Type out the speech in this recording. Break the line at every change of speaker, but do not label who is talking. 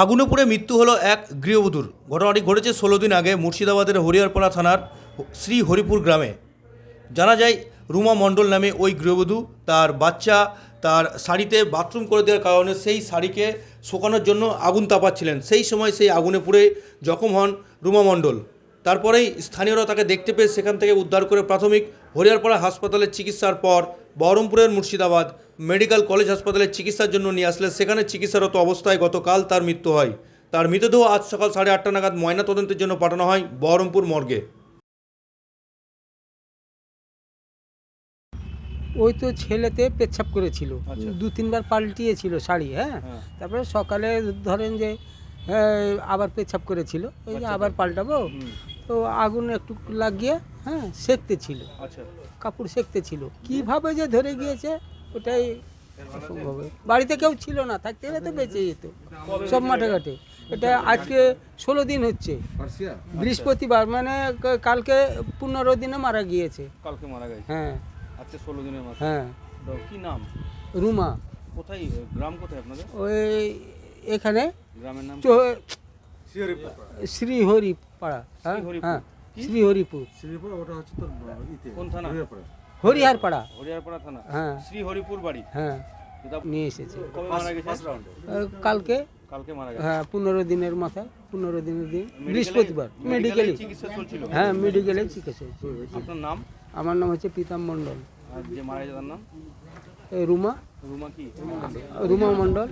আগুনে পুড়ে মৃত্যু হলো এক গৃহবধূর। ঘটনাটি ঘটেছে ষোলো দিন আগে মুর্শিদাবাদের হরিয়ারপাড়া থানার শ্রী হরিপুর গ্রামে। জানা যায়, রুমা মণ্ডল নামে ওই গৃহবধূ তার বাচ্চা তার শাড়িতে বাথরুম করে দেওয়ার কারণে সেই শাড়িকে শোকানোর জন্য আগুন তাপাচ্ছিলেন। সেই সময় সেই আগুনে পুড়ে জখম হন রুমা মণ্ডল। তারপরেই স্থানীয়রা তাকে দেখতে পেয়ে সেখান থেকে উদ্ধার করে প্রাথমিক হরিয়ারপাড়া হাসপাতালে চিকিৎসার পর বহরমপুরের মুর্শিদাবাদ মেডিকেল কলেজ হাসপাতালে চিকিৎসার জন্য নিয়ে আসলে। সেখানে চিকিৎসারত অবস্থায় গতকাল তার মৃত্যু হয়। তার মৃতদেহ আজ সকাল সাড়ে আটটা নাগাদ ময়নাতদন্তের জন্য পাঠানো হয় বহরমপুর মর্গে।
ওই তো ছেলেতে পেচ্ছাপ করেছিল। দু তিনবার পাল্টিয়েছিল শাড়ি হ্যাঁ? তারপরে সকালে ধরেন যে হ্যাঁ, আবার পেচ্ছাপ করেছিল। ওই যে আবার পাল্টাবো। তো আগুন একটু লাগিয়ে হ্যাঁ সেকতে ছিল।
আচ্ছা।
কাপড় সেকতে ছিল। কীভাবে যে ধরে গিয়েছে ওটাই অসম্ভব। বাড়িতে কেউ ছিল না থাকতে গেলে তো বেঁচে যেত। সব মাঠে ঘাটে। এটা আজকে ষোলো দিন হচ্ছে। বৃহস্পতিবার মানে কালকে পনেরো দিনে মারা গিয়েছে।
কালকে মারা গেছে?
হ্যাঁ।
আজকে ষোলো দিনের
হ্যাঁ।
তো কি নাম?
রুমা।
কোথায়? গ্রাম কোথায় আপনাদের?
ওই এখানে
গ্রামের নাম
শ্রীহরিপাড়া। হ্যাঁ
শ্রীহরিপুর।
হ্যাঁ
কি?
শ্রীহরিপুর।
কোন থানা?
হরিহারপাড়া।
হরিয়ারপাড়া থানা?
হ্যাঁ।
শ্রী হরিপুর বাড়ি?
হ্যাঁ নিয়ে এসেছে।
কবে মারা গেছে?
আহ, কালকে?
কালকে মারা গেছে।
হ্যাঁ পনেরো দিনের মাথায় পনেরো দিনের দিন বৃহস্পতিবার
মেডিকেলে
হ্যাঁ মেডিকেলে চিকিৎসা
আপনার নাম?
আমার নাম হচ্ছে প্রীতম মণ্ডল।
আর যে মারা গেছে তার নাম?
রুমা।
রুমা কি?
রুমা মণ্ডল।